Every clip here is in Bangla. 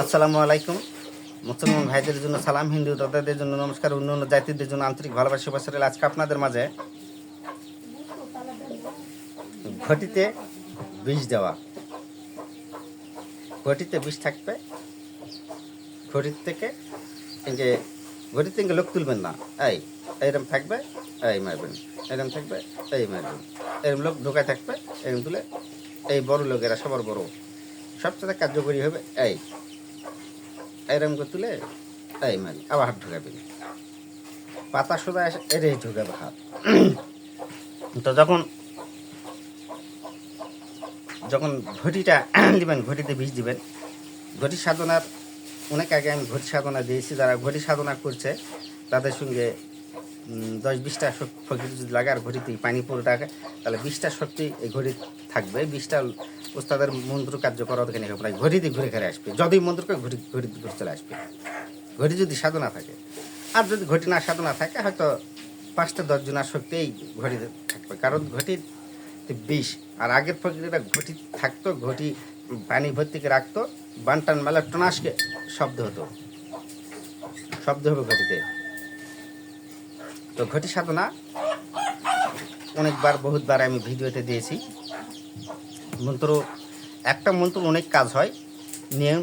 আসসালামু আলাইকুম। মুসলমান ভাইদের জন্য সালাম, হিন্দু দাদাদের জন্য নমস্কার অন্য অন্য জাতিদের জন্য আন্তরিক ভালোবাসা বাসার আজকে আপনাদের মাঝে ঘটিতে বিষ দেওয়া। ঘটিতে বিষ থাকবে, ঘটির থেকে যে ঘটির থেকে লোক তুলবেন না। এই এরম থাকবে, এই মারবেন এরম থাকবে, এই মারবেন। এরম লোক ঢোকায় থাকবে, এরম তুলে এই বড় লোকেরা সবার বড়। সবচেয়ে কার্যকরী হবে এই। এরম করে তুলে এই মারি, আবার হাত ঢুকাবেন পাতা সোজা এরেই ঢুকাবে হাত। তো যখন যখন ঘটিটা দিবেন, ঘটিতে বীজ দিবেন, ঘটি সাধনার, অনেক আগে আমি ঘটি সাধনা দিয়েছি, যারা ঘটি সাধনা করছে, তাদের সঙ্গে দশ বিশটা ফকির যদি লাগে আর ঘড়িতে পানি পড়ে থাকে, তাহলে বিশটা শক্তি এই ঘড়ি থাকবে। বিশটা ওস্তাদের মন্ত্র কার্যকর ওখানে হবে না ঘড়িতে ঘুরে ঘুরে আসবে। যদি মন্ত্র ঘড়ি ঘড়ি ঘুরে চলে আসবে। ঘড়ি যদি সাধনা থাকে। আর যদি ঘটি না সাধনা থাকে, হয়তো পাঁচটা দশ জনের শক্তি এই থাকবে। কারণ ঘটির বিষ। আর আগের ফকিরা ঘটি থাকতো, ঘটি পানি ভর্তি করে রাখতো বানটান মেলা টনাসকে শব্দ হতো। শব্দ হবে ঘটিতে। তো ঘটি সাধনা অনেকবার, বহুতবার আমি ভিডিওতে দিয়েছি। মন্ত্র একটা মন্ত্র অনেক কাজ হয়। নিয়ম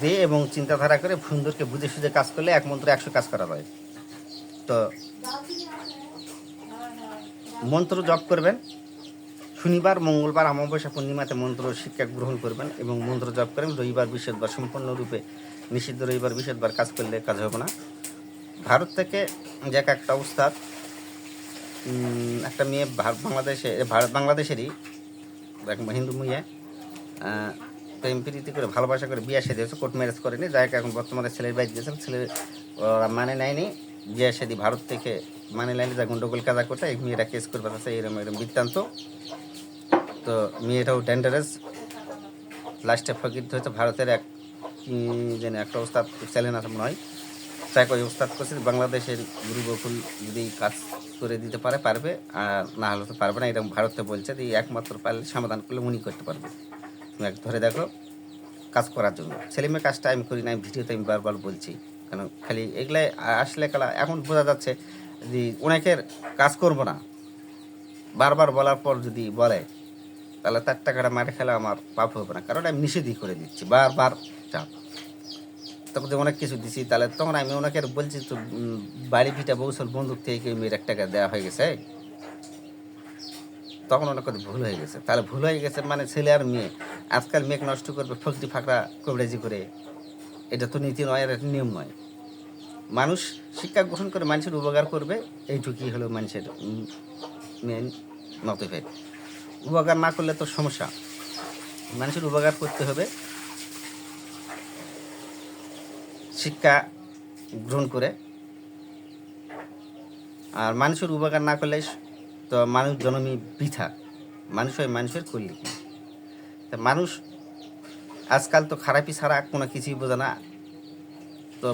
দিয়ে এবং চিন্তাধারা করে সুন্দরকে বুঝে সুঝে কাজ করলে এক মন্ত্র একশো কাজ করা হয়। তো মন্ত্র জপ করবেন। শনিবার মঙ্গলবার অমাবস্যা পূর্ণিমাতে মন্ত্র শিক্ষা গ্রহণ করবেন এবং মন্ত্র জপ করেন রবিবার বিশেষবার সম্পূর্ণরূপে নিষিদ্ধ রবিবার বিশেষবার কাজ করলে কাজ হবে না। ভারত থেকে যে এক একটা অবস্থার উম, একটা মেয়ে বাংলাদেশে ভারত বাংলাদেশেরই এক হিন্দু মেয়ে প্রেম প্রীতি করে ভালোবাসা করে বিয়ে সাদি হয়েছে কোর্ট ম্যারেজ করেনি। যাই এখন বর্তমানে ছেলের বাইক দিয়েছে ছেলে ওরা মানে নেয়নি। বিয়ে সাদি ভারত থেকে মানে নেয়নি, যা গন্ডগোল কাজা করতে, এই মেয়েরা কেস করবে আছে এরকম এরকম বৃত্তান্ত। তো মেয়েটাও ডেঞ্জারাস লাস্টে ফকির হয়েছে ভারতের এক যেন একটা ওস্তাদ চ্যালেঞ্জ আছে হয় চাই করে ওস্তাদ করছে। বাংলাদেশের গুরু বকুল যদি কাজ করে দিতে পারে, পারবে। আর না হলে তো পারবে না এরকম ভারতে বলছে যে একমাত্র পারলে সমাধান করলে উনি করতে পারবে। তুমি এক ধরে দেখো, কাজ করার জন্য। ছেলে মেয়ে কাজটা আমি করি না, আমি ভিডিওতে আমি বারবার বলছি। কেন? খালি এগুলাই আসলে কালা, এখন বোঝা যাচ্ছে যে অনেকের কাজ করব না। বারবার বলার পর যদি বলে, তাহলে তার টাকাটা মারে খেলে আমার পাপ হবে না। কারণ আমি নিষেধই করে দিচ্ছি, বারবার। চাপ তখন অনেক কিছু দিছি, তাহলে তখন আমি ওনাকে আর বলছি তো বাড়ি ভিটা বৌসল বন্দুক থেকে মেয়ের এক টাকা দেওয়া হয়ে গেছে? তখন অনেক ভুল হয়ে গেছে। তাহলে ভুল হয়ে গেছে মানে ছেলে আর মেয়ে। আজকাল মেঘ নষ্ট করবে ফকরি ফাঁকড়া কবরেজি করে। এটা তো নীতি নয় এটা নিয়ম নয়। মানুষ শিক্ষা গ্রহণ করে মানুষের উপকার করবে, এইটুকুই হলো মানুষের মেন নতভেদ উপকার না করলে তো সমস্যা। মানুষের উপকার করতে হবে। শিক্ষা গ্রহণ করে। আর মানুষের উপকার না করলে তো মানুষ জনমী বৃথা। মানুষ হয় মানুষের করলে তা মানুষ আজকাল তো খারাপই ছাড়া কোনো কিছুই বোঝে না। তো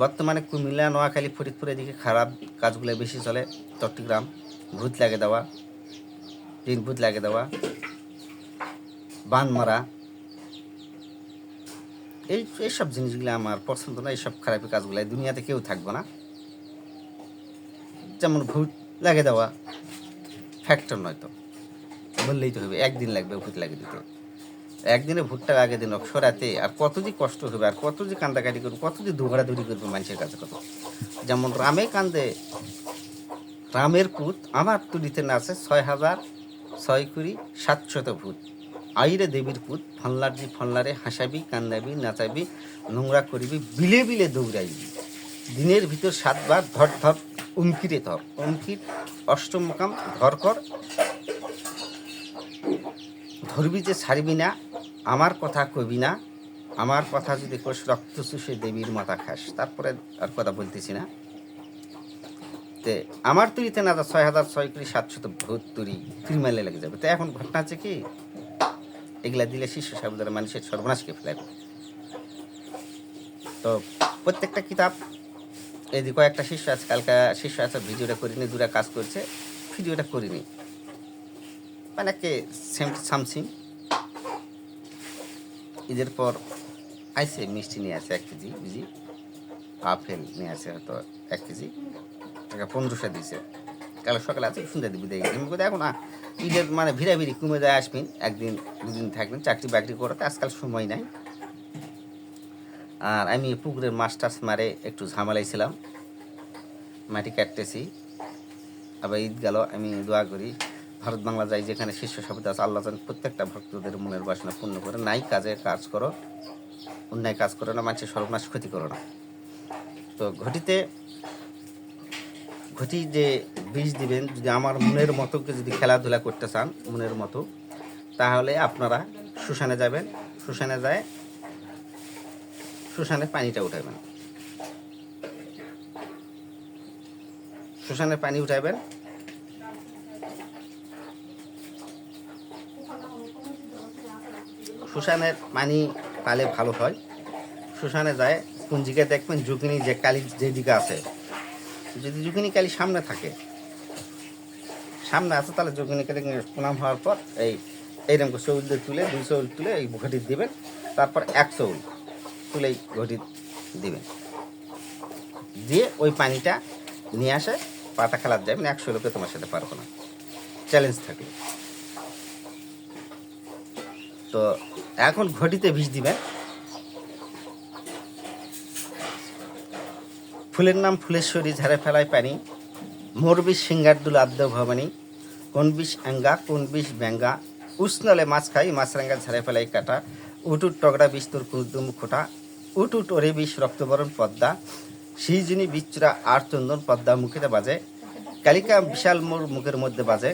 বর্তমানে কুমিল্লা, নোয়াখালী, ফরিদপুর এদিকে খারাপ কাজগুলো বেশি চলে। চট্টগ্রাম, ভূত লাগে দেওয়া তিন ভূত লাগে দেওয়া বান মারা এই এইসব জিনিসগুলো আমার পছন্দ না, এইসব খারাপি কাজগুলো। দুনিয়াতে কেউ থাকবে না। যেমন ভূত লাগে দেওয়া ফ্যাক্টর নয় তো। বললেই তো হবে, একদিন লাগবে ভূত লাগে দিতে। একদিনে ভুট্টা আগে দিন সরাতে আর কত যে কষ্ট হবে, আর কত যে কান্দাকাটি করবে, কত যে দৌড়াদৌড়ি করবে মানুষের কাছে কত। যেমন রামে কান্দে, রামের পুত আমার তুলিতে নাচে ছয় হাজার ছয় কুড়ি সাতশত ভূত। আইরে দেবীর পুত ফল্লারজি ফল্লারে হাসাবি, কান্দাবি, নাচাবি, নোংরা করিবি, বিলে বিলে দৌড়াইবি। দিনের ভিতর সাতবার ধর ধর উমকিরে ধর। উমকির অষ্টম মোকাম ধর কর। ধরবি যে ছাড়বি না, আমার কথা কবি না, আমার কথা যদি কোষ রক্ত চুষে দেবীর মাথা খাস, তারপরে আর কথা বলতেছি না। তে আমার তুলিতে না ছয় হাজার ছয় কুড়ি সাতশত ভূত তুরি ফিরমাইলে লেগে যাবে। তো এখন ঘটনা আছে কি? এগুলা দিলে শিষ্য সাহেবদের মানুষের সর্বনাশকে ফেলে তো প্রত্যেকটা কিতাব এই কয়েকটা শিষ্য আছে, কালকা শিষ্য আছে, ভিডিওটা করিনি দূরে কাজ করছে, ভিডিওটা করিনি। মানে কে সেম সামথিং ঈদের পর আইসে, মিষ্টি নিয়ে আসে এক কেজি বুঝি আপেল নিয়ে আসে হয়তো এক কেজি। টাকা পনেরোশো দিছে। কাল সকালে আছে, শুনতে দিবি দেখি আমি কোথায় এখন ঈদের মানে ভিড়া ভিড়ি কমে যায় আসবেন একদিন, দুদিন থাকবেন, চাকরি বাকরি করতে আজকাল সময় নাই। আর আমি পুকুরের মাছ টাছ মারে একটু ঝামেলাইছিলাম মাটি কাটতেছি। আবার ঈদ গেল আমি দোয়া করি, ভারত বাংলা যাই যেখানে শীর্ষ সভ্যতা আছে, আল্লাহ যেন প্রত্যেকটা ভক্তদের মনের বাসনা পূর্ণ করে, নাই কাজে কাজ করো, অন্যায় কাজ করো না, মানুষের সর্বনাশ ক্ষতি করো না। তো ঘটিতে ঘটি যে বীজ দিবেন, যদি আমার মনের মতো যদি খেলাধুলা করতে চান, মনের মতো, তাহলে আপনারা শ্মশানে যাবেন শ্মশানে যায় শ্মশানে পানিটা উঠাবেন। শ্মশানে পানি উঠাবেন। শ্মশানের পানি পালে ভালো হয়। শ্মশানে যায় কোন দিকে দেখবেন জুকিনি যে কালি যেদিকে আছে। যদি জুকিনি কালি সামনে থাকে, সামনে আছে, তাহলে জুকিনি কালি প্রণাম হওয়ার পর এই, এইরকম চৌল দিয়ে তুলে, দুই চৌল তুলে এই ঘটি দিবেন। তারপর এক চৌল তুলে এই ঘটি দিবেন। দিয়ে ওই পানিটা নিয়ে আসে, পাতা খেলার যাবেন একশো লোকে তোমার সাথে পারব না। চ্যালেঞ্জ থাকলে। তো এখন ঘটিতে ভিজ দিবেন। ফুলের নাম ফুলেশ্বরী, ঝাড়ে ফেলায় পানি। মোর বিষ সিঙ্গারদুল আদ্য ভবানী। কোন বিষ আঙ্গা, কোন বিষ ব্যাঙ্গা। উষ্ণলে মাছ খাই মাছরাঙ্গা ঝাড়ে ফেলাই কাটা। উটুট টগড়া বিষ তোর কুদুম খোটা। উটুট ওরে বিষ রক্তবরণ পদ্মা। সিজিনী বিচুরা আর চন্দন পদ্মা মুখেতে বাজে। কালিকা বিশাল মোর মুখের মধ্যে বাজে।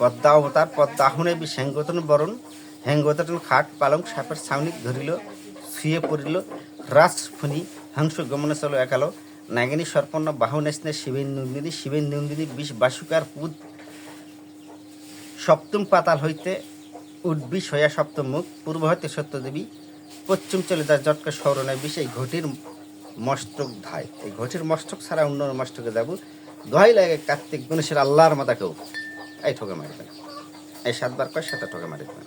পদ্মা অবতার, পদ্মা আহনে বিষ হ্যাঙ্গতন বরণ। হ্যাঙ্গতন খাট পালং সাপের ছাউনিক ধরিল, শুয়ে পড়িল রাস ফণি হংস গমনে চলো একালো। নাগিনী সর্পন্ন বাহুনেস্নে শিবেন নন্দিনী শিবেন নন্দিনী বিষ বাসুকার পুত সপ্তম পাতাল হইতে উদ্বিষ হইয়া সপ্তম মুখ, পূর্ব হইতে সত্যদেবী, পশ্চিম চলে যায় জটকা সৌরণের বিষ, এই ঘটির মস্তক ধায়। এই ঘটির মস্তক ছাড়া অন্য মস্তকে যাব। দোহাই লাগে কার্তিক গণেশের আল্লাহর মাতাকেও এই ঠকে মারবেন এই সাতবার কয়, সাতটা ঠকে মারবেন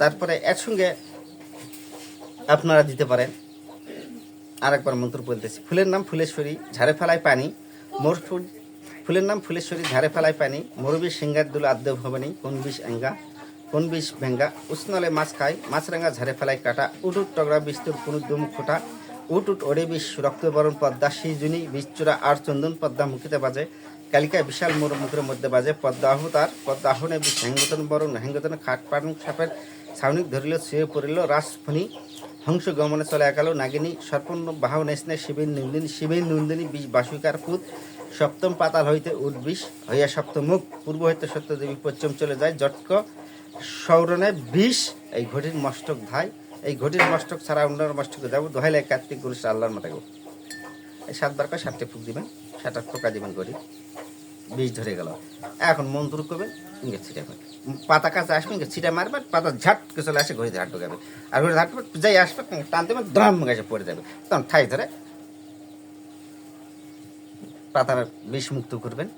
তারপরে এর সঙ্গে আপনারা দিতে পারেন। আরেকবার মন্ত্র বলতেছি ফুলের নাম ফুলেশ্বরী, ঝাড়ে ফেলায় পানি, মোর ফুল ফুলের নাম ফুলেশ্বরী, ঝাড়ে ফেলায় পানি মরবি সিঙ্গার দুল আদ্য ভবনী, কোন বিষ অ্যাঙ্গা কোন বিষ ভেঙ্গা, উষ্ণলে মাছ খায় মাছরাঙ্গা ঝাড়ে ফেলায় কাটা উটুট টগড়া বিস্তুর কোনো দুম খোটা, উট উট ওরে বিষ রক্তবরণ পদ্মা সিজুনি বিশ্বরা আর চন্দন পদ্মা মুখিতে বাজে, কালিকায় বিশাল মোর মুখের মধ্যে বাজে, পদ্মা আহুতার পদ্মা আহনে বিষ হ্যাঙ্গতন বরণ হ্যাঙ্গতন খাট পান সাপের, ছাউনিক ধরিল শুয়ে পড়িল রাসফণি হংস গমনে চলে একালো নাগিনী সর্পন্ন বাহু নেসনে শিবেন নন্দিনী শিবেন নন্দিনী বিষ বাসুকার পুত, সপ্তম পাতাল হইতে উদ্বিষ হইয়া সপ্তমুখ পূর্ব হইতে সত্যদেবী পশ্চিম চলে যায় জটক সৌরণে বিষ, এই ঘটির মস্তক ধাই, এই ঘটির মস্তক ছাড়া অন্য মস্তকে যাব দোহাইলে কার্তিক গণেশ আল্লাহর মাথাকে এই সাতবার করে সাতটি ফুক দিবেন, সাতটা টোকা দিবেন ঘড়ি বিষ ধরে গেল। এখন মন্ত্র করবেন ইঙ্গে ছিটাবেন পাতা কাছে আসবে ইঙ্গে ছিটা মারবেন পাতা ঝাট চলে আসে, ঘড়িতে হাট ঢুকাবে আর ঘড়িতে হাট যাই আসবে টানতে দেবেন দ্রাম গাছে পড়ে যাবে। তখন ঠাই ধরে পাতার বিষ মুক্ত করবেন।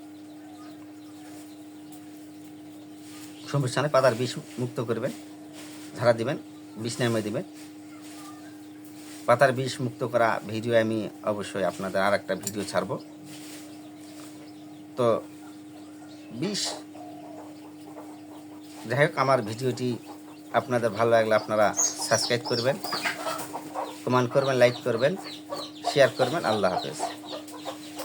সমস্যা নেই পাতার বিষ মুক্ত করবেন, ঝাড়া দিবেন, বিষ নামে দিবেন। পাতার বিষ মুক্ত করা ভিডিও আমি অবশ্যই আপনাদের আর একটা ভিডিও ছাড়ব। তো বিষ যাই হোক, আমার ভিডিওটি আপনাদের ভালো লাগলে আপনারা সাবস্ক্রাইব করবেন কমেন্ট করবেন লাইক করবেন শেয়ার করবেন। আল্লাহ হাফেজ।